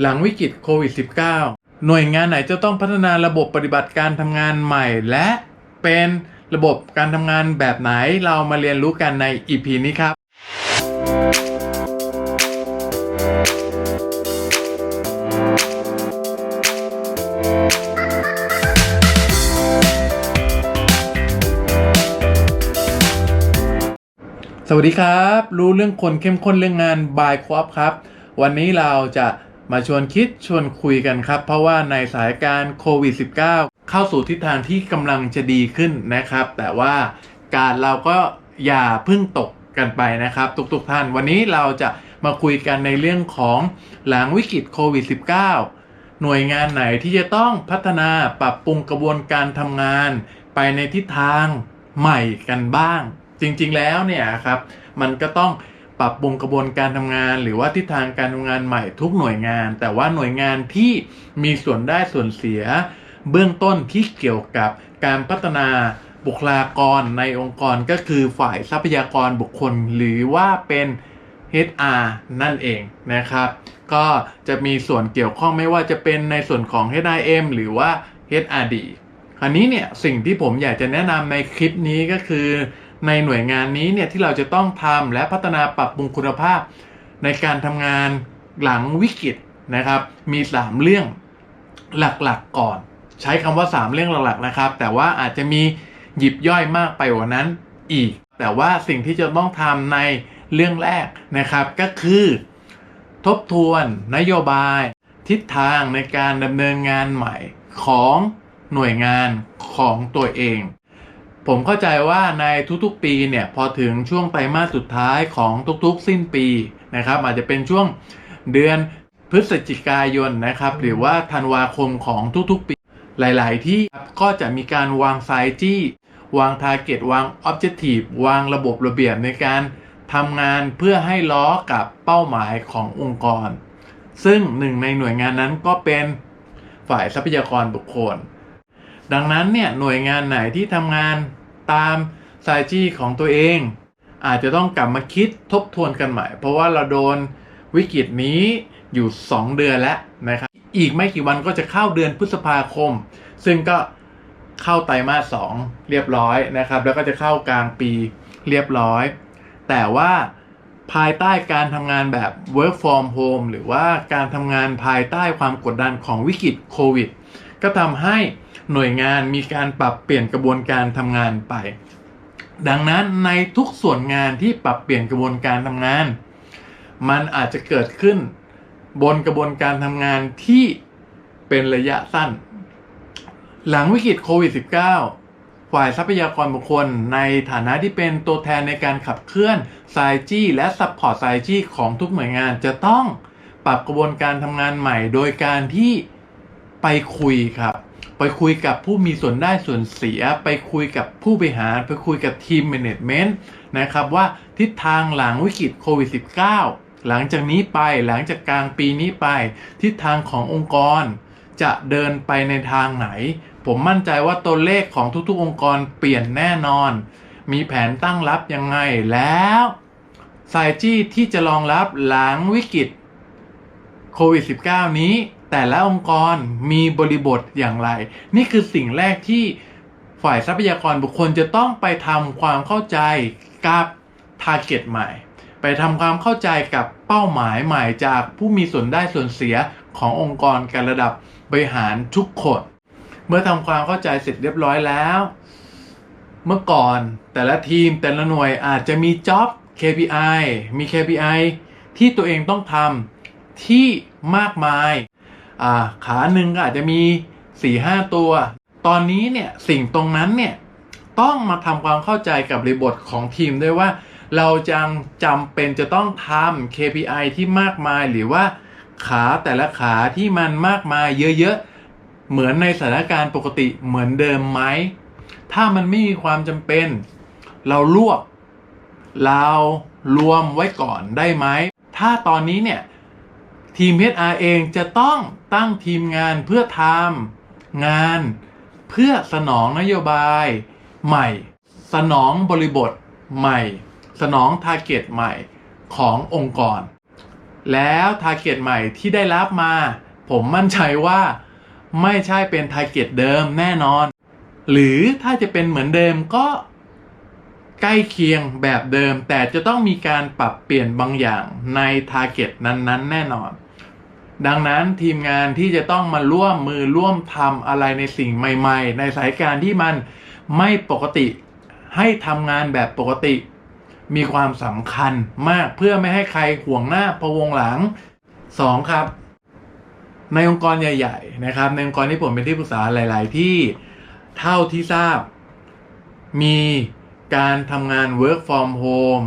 หลังวิกฤตโควิด -19 หน่วยงานไหนจะต้องพัฒนาระบบปฏิบัติการทำงานใหม่ และเป็นระบบการทำงานแบบไหนเรามาเรียนรู้กันใน EP นี้ครับ สวัสดีครับ รู้เรื่องคนเข้มข้นเรื่องงานบายควอปครับ วันนี้เราจะ มาชวนคิดชวนคุยกันครับ เพราะว่าในสถานการณ์โควิด -19 เข้าสู่ทิศทางที่กำลังจะดีขึ้นนะครับ แต่ว่าการเราก็อย่าพึ่งตกกันไปนะครับ ทุกๆท่าน วันนี้เราจะมาคุยกันในเรื่องของหลังวิกฤตโควิด -19 หน่วยงานไหนที่จะต้องพัฒนาปรับปรุงกระบวนการทำงาน ไปในทิศทางใหม่กันบ้าง จริงๆแล้วเนี่ยครับ มันก็ต้อง ปรับปรุงกระบวนการทำงาน หรือว่าทิศทางการทำงานใหม่ทุกหน่วยงาน แต่ว่าหน่วยงานที่มีส่วนได้ส่วนเสีย เบื้องต้นที่เกี่ยวกับการพัฒนาบุคลากรในองค์กรก็คือฝ่ายทรัพยากรบุคคล หรือว่าเป็น HR นั่นเองนะครับ ก็จะมีส่วนเกี่ยวข้องไม่ว่าจะเป็นในส่วนของ HRM หรือว่า HRD คราวนี้เนี่ยสิ่งที่ผมอยากจะแนะนำในคลิปนี้ก็คือ ในหน่วยงานนี้เนี่ยที่เราจะต้องทำและพัฒนาปรับปรุงคุณภาพ ในการทำงานหลังวิกฤตนะครับ มี 3 เรื่องหลักๆก่อน ใช้คำว่า 3 เรื่องหลักๆนะครับ แต่ว่าอาจจะมีหยิบย่อยมากไปกว่านั้นอีก แต่ว่าสิ่งที่จะต้องทำในเรื่องแรกนะครับก็คือ ทบทวนนโยบาย ทิศทางในการดำเนินงานใหม่ของหน่วยงานของตัวเอง ผมเข้าใจว่าในทุกๆปีเนี่ยพอถึงช่วงไตรมาสสุดท้ายของทุกๆสิ้นปีนะครับ อาจจะเป็นช่วงเดือนพฤศจิกายนนะครับ หรือว่าธันวาคมของทุกๆปี หลายๆ ที่ก็จะมีการวางไซจี้วางทาร์เก็ตวางออบเจกตีฟวางระบบระเบียบในการทำงานเพื่อให้ล้อกับเป้าหมายขององค์กร ซึ่งหนึ่งในหน่วยงานนั้นก็เป็นฝ่ายทรัพยากรบุคคล ดังนั้นเนี่ยหน่วยงานไหนที่ทำงานตามไซจี้ของตัวเอง อาจจะต้องกลับมาคิดทบทวนกันใหม่ เพราะว่าเราโดนวิกฤตนี้อยู่ 2 เดือนแล้วนะครับ อีกไม่กี่วันก็จะเข้าเดือนพฤษภาคม ซึ่งก็เข้าไตรมาสสองเรียบร้อยนะครับ แล้วก็จะเข้ากลางปีเรียบร้อย แต่ว่าภายใต้การทำงานแบบ work from home หรือว่าการทำงานภายใต้ความกดดันของวิกฤตโควิด ก็ทำให้ หน่วยงานมีการปรับเปลี่ยนกระบวนการทำงานไป ดังนั้นในทุกส่วนงานที่ปรับเปลี่ยนกระบวนการทำงาน มันอาจจะเกิดขึ้นบนกระบวนการทำงานที่เป็นระยะสั้น หลังวิกฤตโควิด -19 ฝ่ายทรัพยากรบุคคลในฐานะที่เป็นตัวแทนในการขับเคลื่อนไซจี้และซัพพอร์ตไซจี้ของทุกหน่วยงานจะต้องปรับกระบวนการทำงานใหม่โดยการที่ไปคุยครับ ไปคุยกับผู้มีส่วนได้ส่วนเสีย ไปคุยกับผู้บริหาร ไปคุยกับทีมแมネจเมนต์นะครับว่าทิศทางหลังวิกฤตโควิด -19 หลังจากนี้ไปหลังจากกลางปีนี้ไป ทิศทางขององค์กร จะเดินไปในทางไหน ผมมั่นใจว่าตัวเลขของทุกๆ องค์กรเปลี่ยนแน่นอน มีแผนตั้งรับยังไงแล้วไซจี้ที่จะรองรับหลังวิกฤตโควิด -19 นี้ แต่ละองค์กรมีบริบทอย่างไร นี่คือสิ่งแรกที่ฝ่ายทรัพยากรบุคคลจะต้องไปทำความเข้าใจกับทาร์เก็ตใหม่ ไปทำความเข้าใจกับเป้าหมายใหม่จากผู้มีส่วนได้ส่วนเสียขององค์กรการระดับบริหารทุกคน เมื่อทำความเข้าใจเสร็จเรียบร้อยแล้ว เมื่อก่อนแต่ละทีมแต่ละหน่วยอาจจะมีจ็อบ KPI มี KPI ที่ตัวเองต้องทำที่มากมาย ขาหนึ่งก็อาจจะมี4-5ตัว ตอนนี้เนี่ยสิ่งตรงนั้นเนี่ยต้องมาทำความเข้าใจกับบริบทของทีมด้วยว่า เราจังจำเป็นจะต้องทำ KPI ที่มากมายหรือว่าขาแต่ละขาที่มันมากมายเยอะๆ เหมือนในสถานการณ์ปกติเหมือนเดิมไหม ถ้ามันไม่มีความจำเป็น เราลวก เรารวมไว้ก่อนได้ไหม ถ้าตอนนี้เนี่ย ทีม HR เองจะต้องตั้งทีมงานเพื่อทำงานเพื่อสนองนโยบายใหม่ สนองบริบทใหม่ สนองทาร์เก็ตใหม่ขององค์กร แล้วทาร์เก็ตใหม่ที่ได้รับมา ผมมั่นใจว่าไม่ใช่เป็นทาร์เก็ตเดิมแน่นอน หรือถ้าจะเป็นเหมือนเดิมก็ใกล้เคียงแบบเดิมแต่จะต้องมีการปรับเปลี่ยนบางอย่างในทาร์เก็ตนั้นๆ แน่นอน ดังนั้นทีมงานที่จะต้องมาร่วมมือร่วมทำอะไรในสิ่งใหม่ ๆ ในสายการที่มันไม่ปกติให้ทำงานแบบปกติ มีความสำคัญมากเพื่อไม่ให้ใครห่วงหน้าพะวงหลัง 2. ครับ ในองค์กรใหญ่ ๆ นะครับ ในองค์กรที่ผมเป็นที่ปรึกษาหลาย ๆ ที่เท่าที่ทราบ มีการทำงาน work from home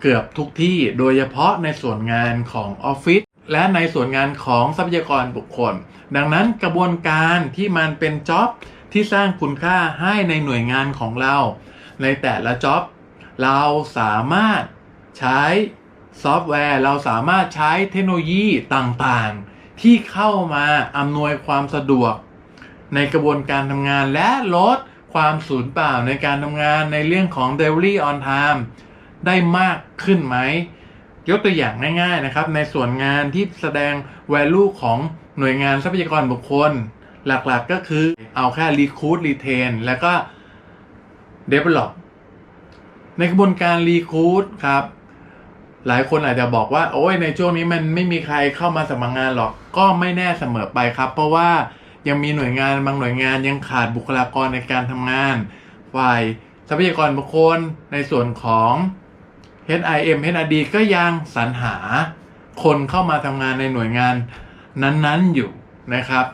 เกือบทุกที่โดยเฉพาะในส่วนงานของออฟฟิศ และในส่วนงานของทรัพยากรบุคคล ดังนั้นกระบวนการที่มันเป็นจ็อบที่สร้างคุณค่าให้ในหน่วยงานของเรา ในแต่ละจ็อบเราสามารถใช้ซอฟต์แวร์ เราสามารถใช้เทคโนโลยีต่างๆ ที่เข้ามาอำนวยความสะดวก ในกระบวนการทำงานและลดความสูญเปล่าในการทำงานในเรื่องของ delivery on time ได้มากขึ้นไหม ยกตัวอย่างง่ายๆนะครับ ในส่วนงานที่แสดง value ของหน่วยงานทรัพยากรบุคคล หลักๆก็คือเอาแค่ recruit retain แล้วก็ develop ในกระบวนการ recruit ครับ หลายคนอาจจะบอกว่า โอ้ยในช่วงนี้มันไม่มีใครเข้ามาสมัครงานหรอกก็ไม่แน่เสมอไปครับ เพราะว่ายังมีหน่วยงานบางหน่วยงานยังขาดบุคลากรในการทำงาน ฝ่ายทรัพยากรบุคคลในส่วนของ HIM HRD ก็ยังสรรหาคนเข้ามาทำงานในหน่วยงานนั้นๆอยู่นะครับ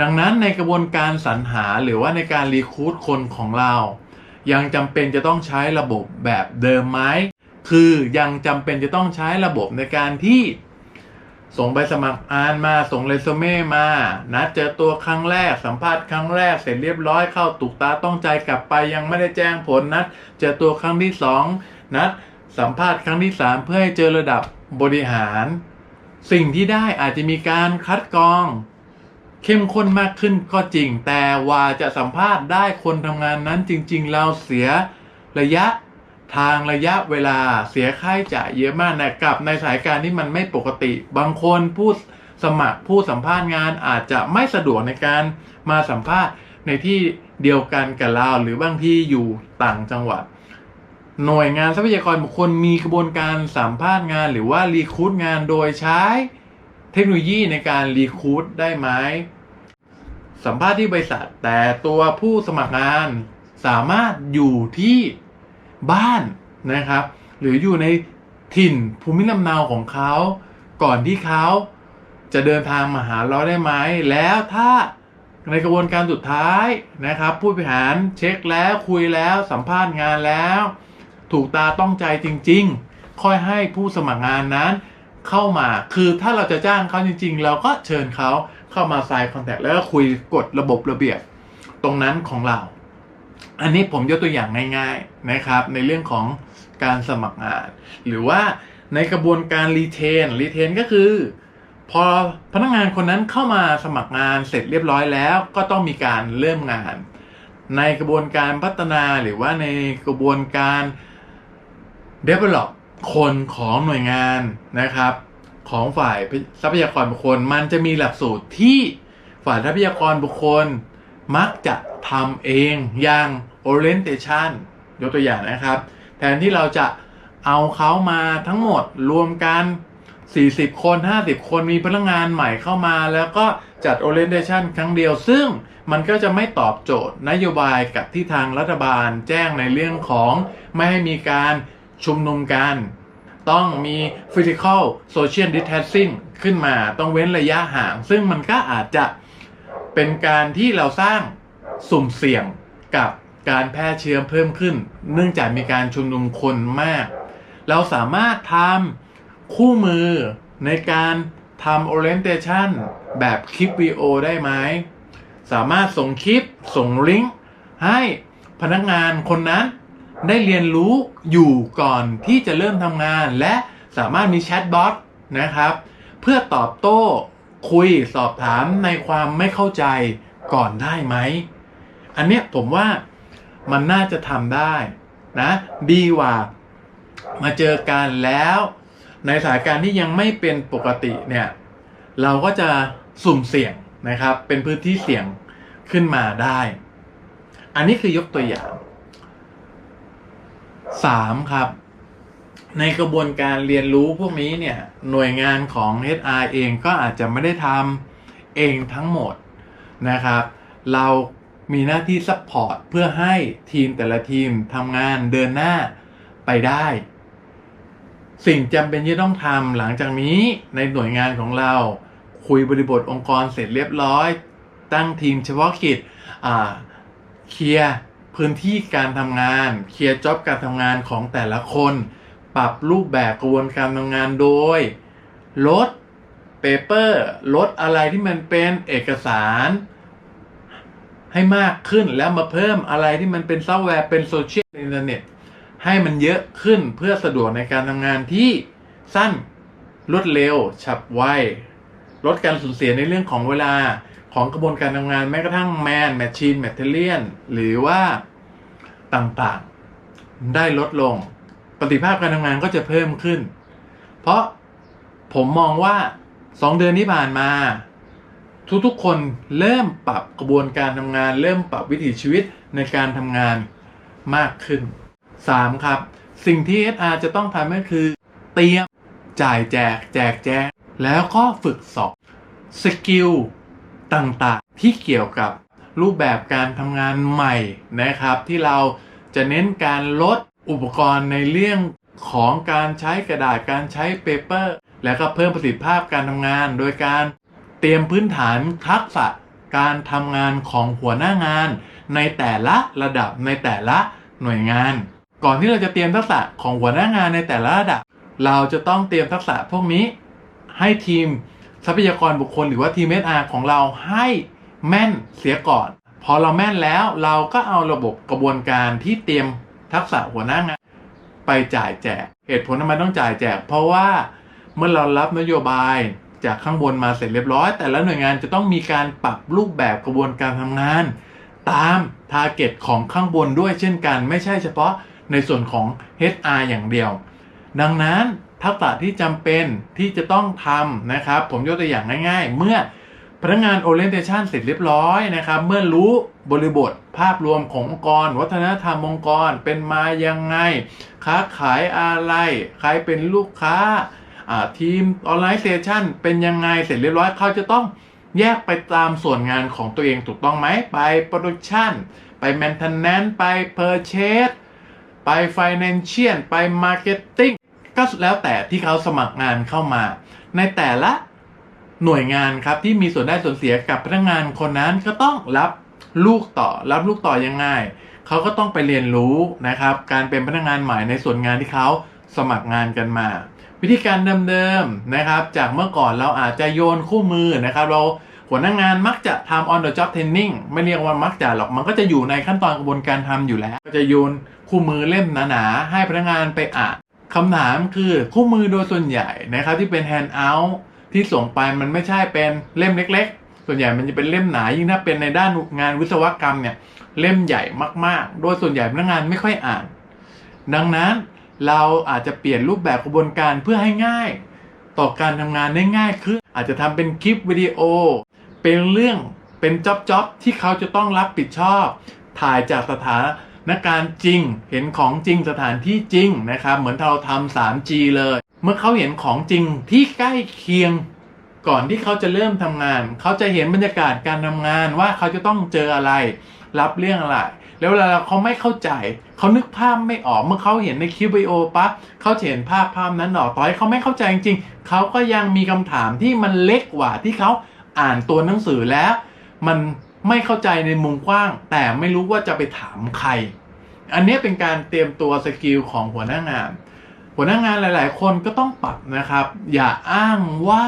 ดังนั้นในกระบวนการสรรหาหรือว่าในการรีคูดคนของเรา ยังจำเป็นจะต้องใช้ระบบแบบเดิมไหมคือยังจำเป็นจะต้องใช้ระบบในการที่ส่งใบสมัครอ่านมาส่งเรซูเม่มานัดเจอตัวครั้งแรกสัมภาษณ์ครั้งแรกเสร็จเรียบร้อยเข้าตุกตาต้องใจกลับไปยังไม่ได้แจ้งผลนัดเจอตัวครั้งที่สองนัด สัมภาษณ์ครั้งที่สามเพื่อให้เจอระดับบริหาร สิ่งที่ได้อาจจะมีการคัดกรอง เข้มข้นมากขึ้นก็จริง แต่ว่าจะสัมภาษณ์ได้คนทำงานนั้นจริง ๆ เราเสียระยะทางระยะเวลาเสียค่าใช้จ่ายเยอะมากนะกับในสายการที่มันไม่ปกติ บางคนผู้สมัครผู้สัมภาษณ์งานอาจจะไม่สะดวกในการมาสัมภาษณ์ในที่เดียวกันกับเราหรือบางที่อยู่ต่างจังหวัด หน่วยงานทรัพยากรบุคคลมีกระบวนการสัมภาษณ์งาน หรือว่ารีคูดงานโดยใช้เทคโนโลยีในการรีคูดได้ไหมสัมภาษณ์ที่บริษัท แต่ตัวผู้สมัครงานสามารถอยู่ที่บ้านนะครับ หรืออยู่ในถิ่นภูมิลำเนาของเขา ก่อนที่เขาจะเดินทางมาหาเราได้ไหม แล้วถ้าในกระบวนการสุดท้ายนะครับ ผู้บริหารเช็คแล้วคุยแล้วสัมภาษณ์งานแล้ว ถูกตาต้องใจจริง ๆ ค่อยให้ผู้สมัครงานนั้นเข้ามา คือถ้าเราจะจ้างเขาจริง ๆ เราก็เชิญเขาเข้ามาไซน์คอนแทคแล้วก็คุยกฎระบบระเบียบตรงนั้นของเรา อันนี้ผมยกตัวอย่างง่ายๆนะครับ ในเรื่องของการสมัครงาน หรือว่าในกระบวนการรีเทนรีเทนก็คือ พอพนักงานคนนั้นเข้ามาสมัครงานเสร็จเรียบร้อยแล้ว ก็ต้องมีการเริ่มงาน ในกระบวนการพัฒนาหรือว่าในกระบวนการ develop คนของหน่วยงานนะครับ ของฝ่ายทรัพยากรบุคคล มันจะมีหลักสูตรที่ฝ่ายทรัพยากรบุคคล มักจะทำเองอย่าง orientation ยกตัวอย่างนะครับ แทนที่เราจะเอาเขามาทั้งหมดรวมกัน 40 คน 50 คนมีพนักงานใหม่เข้ามา แล้วก็จัด orientation ครั้งเดียว ซึ่งมันก็จะไม่ตอบโจทย์นโยบายกับที่ทางรัฐบาลแจ้งในเรื่องของไม่ให้มีการ ชุมนุมกัน ต้องมี physical social distancing ขึ้นมาต้องเว้นระยะห่าง ซึ่งมันก็อาจจะเป็นการที่เราสร้างสุ่มเสี่ยงกับการแพร่เชื้อเพิ่มขึ้น เนื่องจากมีการชุมนุมคนมาก เราสามารถทำคู่มือในการทำ orientation แบบคลิปวีโอได้ไหม สามารถส่งคลิปส่งลิงก์ให้พนักงานคนนั้น ได้เรียนรู้อยู่ก่อนที่จะเริ่มทำงาน และสามารถมีแชทบอทนะครับ เพื่อตอบโต้คุยสอบถามในความไม่เข้าใจก่อนได้ไหม อันเนี้ยผมว่ามันน่าจะทำได้นะดีกว่ามาเจอกันแล้ว ในสถานการณ์ที่ยังไม่เป็นปกติเนี่ยเราก็จะสุ่มเสี่ยงนะครับ เป็นพื้นที่เสี่ยงขึ้นมาได้ อันนี้คือยกตัวอย่าง สามครับ ในกระบวนการเรียนรู้พวกนี้เนี่ยหน่วยงานของ HR เองก็อาจจะไม่ได้ทำเองทั้งหมดนะครับ เรามีหน้าที่ซัพพอร์ตเพื่อให้ทีมแต่ละทีมทำงานเดินหน้าไปได้ สิ่งจำเป็นที่ต้องทำหลังจากนี้ในหน่วยงานของเรา คุยบริบทองค์กรเสร็จเรียบร้อย ตั้งทีมเฉพาะกิจเคลียร์ พื้นที่การทำงาน เคลียร์จ็อบการทำงานของแต่ละคน ปรับรูปแบบกระบวนการทำงานโดย ลดเปเปอร์ลดอะไรที่มันเป็นเอกสาร ให้มากขึ้นแล้วมาเพิ่มอะไรที่มันเป็นซอฟต์แวร์เป็นโซเชียลอินเทอร์เน็ตให้มันเยอะขึ้นเพื่อสะดวกในการทำงานที่สั้นรวดเร็ว ฉับไวลดการสูญเสียในเรื่องของเวลา ของกระบวนการทำงานแม้กระทั่งแมนแมชชีนแมทเทเรียนหรือว่าต่างๆ ได้ลดลงประสิทธิภาพการทำงานก็จะเพิ่มขึ้น เพราะผมมองว่าสองเดือนที่ผ่านมา ทุกๆคนเริ่มปรับกระบวนการทำงาน เริ่มปรับวิถีชีวิตในการทำงานมากขึ้น 3. ครับ สิ่งที่ HR จะต้องทำก็คือ เตรียมจ่ายแจก แจกแจงแล้วก็ฝึกสอบสกิล ต่างๆ ที่เกี่ยวกับรูปแบบการทำงานใหม่นะครับ ที่เราจะเน้นการลดอุปกรณ์ในเรื่องของการใช้กระดาษการใช้เปเปอร์ แล้วก็เพิ่มประสิทธิภาพการทำงาน โดยการเตรียมพื้นฐานทักษะการทำงานของหัวหน้างาน ในแต่ละระดับในแต่ละหน่วยงาน ก่อนที่เราจะเตรียมทักษะของหัวหน้างานในแต่ละระดับ เราจะต้องเตรียมทักษะพวกนี้ให้ทีม ทรัพยากรบุคคลหรือว่าทีม HR ของเราให้แม่นเสียก่อน พอเราแม่นแล้วเราก็เอาระบบกระบวนการที่เตรียมทักษะหัวหน้างานไปจ่ายแจก เหตุผลทำไมต้องจ่ายแจก เพราะว่าเมื่อเรารับนโยบายจากข้างบนมาเสร็จเรียบร้อย แต่ละหน่วยงานจะต้องมีการปรับรูปแบบกระบวนการทำงาน ตามทาร์เก็ตของข้างบนด้วยเช่นกัน ไม่ใช่เฉพาะในส่วนของ HR อย่างเดียว ดังนั้น ทักษะที่จำเป็นที่จะต้องทำนะครับ ผมยกตัวอย่างง่าย ๆ เมื่อพนักงาน orientation เสร็จเรียบร้อยนะครับ เมื่อรู้บริบทภาพรวมขององค์กร วัฒนธรรมองค์กรเป็นมายังไง ค้าขายอะไร ใครเป็นลูกค้าทีมออนไลน์เซชันเป็นยังไงเสร็จเรียบร้อยเขาจะต้องแยกไปตามส่วนงานของตัวเองถูกต้องไหม ไปโปรดักชันไปแมนเทนแนนไปเพอร์เชสไป Financial ไป Marketing ก็แล้วแต่ที่เขาสมัครงานเข้ามา ในแต่ละหน่วยงานครับที่มีส่วนได้ส่วนเสียกับพนักงานคนนั้นก็ต้องรับลูกต่อ รับลูกต่อยังไงเขาก็ต้องไปเรียนรู้นะครับ การเป็นพนักงานใหม่ในส่วนงานที่เขาสมัครงานกันมา วิธีการเดิมๆนะครับ จากเมื่อก่อนเราอาจจะโยนคู่มือนะครับ เราหัวหน้างานมักจะทำ on the job training ไม่เรียกว่ามักจะหรอกมันก็จะอยู่ในขั้นตอนกระบวนการทำอยู่แล้ว ก็จะโยนคู่มือเล่มหนาๆให้พนักงานไปอ่าน คำถามคือคู่มือโดยส่วนใหญ่นะครับที่เป็น hand out ที่ส่งไปมันไม่ใช่เป็นเล่มเล็ก ๆ ส่วนใหญ่มันจะเป็นเล่มหนายิ่งถ้าเป็นในด้านงานวิศวกรรมเนี่ยเล่มใหญ่มากๆ โดยส่วนใหญ่พนักงานไม่ค่อยอ่าน ดังนั้นเราอาจจะเปลี่ยนรูปแบบกระบวนการเพื่อให้ง่าย ต่อการทำงานได้ง่ายขึ้น อาจจะทำเป็นคลิปวิดีโอ เป็นเรื่องเป็นจ็อบจ็อบที่เขาจะต้องรับผิดชอบ ถ่ายจากสถาน การจริงเห็นของจริงสถานที่จริงนะครับเหมือนเราทำ 3G เลย เมื่อเขาเห็นของจริงที่ใกล้เคียง ก่อนที่เขาจะเริ่มทำงาน เขาจะเห็นบรรยากาศการทำงานว่าเขาจะต้องเจออะไร รับเรื่องอะไร แล้วเวลาเขาไม่เข้าใจ เขานึกภาพไม่ออกเมื่อเขาเห็นในคลิปวิดีโอปั๊บเขาจะเห็นภาพภาพนั้นออกต่อให้เขาไม่เข้าใจจริงๆเขาก็ยังมีคำถามที่มันเล็กกว่าที่เขาอ่านตัวหนังสือแล้ว มัน ไม่เข้าใจในมุมกว้าง แต่ไม่รู้ว่าจะไปถามใคร อันนี้เป็นการเตรียมตัวสกิลของหัวหน้างาน หัวหน้างานหลาย ๆ คนก็ต้องปรับนะครับ อย่าอ้างว่า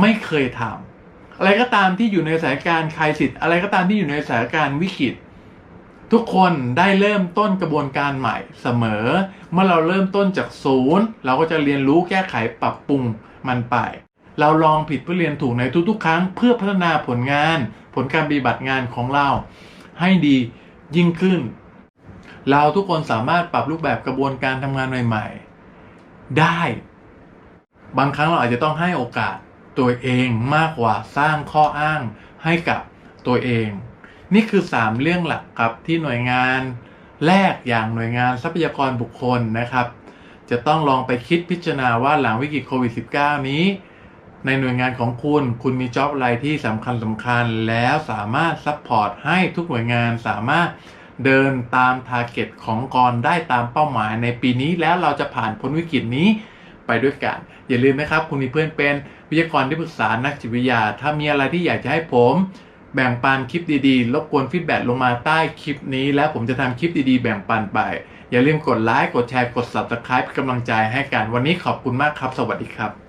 ไม่เคยทำอะไรก็ตามที่อยู่ในสถานการณ์คลายสิทธิ์อะไรก็ตามที่อยู่ในสถานการณ์วิกฤตทุกคนได้เริ่มต้นกระบวนการใหม่เสมอ เมื่อเราเริ่มต้นจากศูนย์ เราก็จะเรียนรู้แก้ไขปรับปรุงมันไป เราลองผิดเพื่อเรียนถูกในทุกๆ ครั้ง เพื่อพัฒนาผลงาน ผลการปฏิบัติงานของเรา ให้ดียิ่งขึ้น เราทุกคนสามารถปรับรูปแบบกระบวนการทำงานใหม่ ๆ ได้ บางครั้งเราอาจจะต้องให้โอกาสตัวเองมากกว่าสร้างข้ออ้างให้กับตัวเอง นี่คือ 3 เรื่องหลักครับที่หน่วยงานแรกอย่างหน่วยงานทรัพยากรบุคคลนะครับ จะต้องลองไปคิดพิจารณาว่าหลังวิกฤตโควิด -19 นี้ ในหน่วยงานของคุณ คุณมีจ็อบอะไรที่สำคัญสำคัญแล้วสามารถซัพพอร์ตให้ทุกหน่วยงานสามารถเดินตามทาร์เก็ตของกรได้ตามเป้าหมายในปีนี้แล้วเราจะผ่านพ้นวิกฤตนี้ไปด้วยกัน อย่าลืมนะครับ คุณมีเพื่อนเป็นวิทยากรที่ปรึกษานักจิตวิทยา ถ้ามีอะไรที่อยากจะให้ผม แบ่งปันคลิปดีๆรบกวนฟีดแบ็ลงมาใต้คลิปนี้ แล้วผมจะทำคลิปดีๆ แบ่งปันไป อย่าลืมกดไลค์กดแชร์กด subscribe เป็นกำลังใจให้กันวันนี้ขอบคุณมากครับ สวัสดีครับ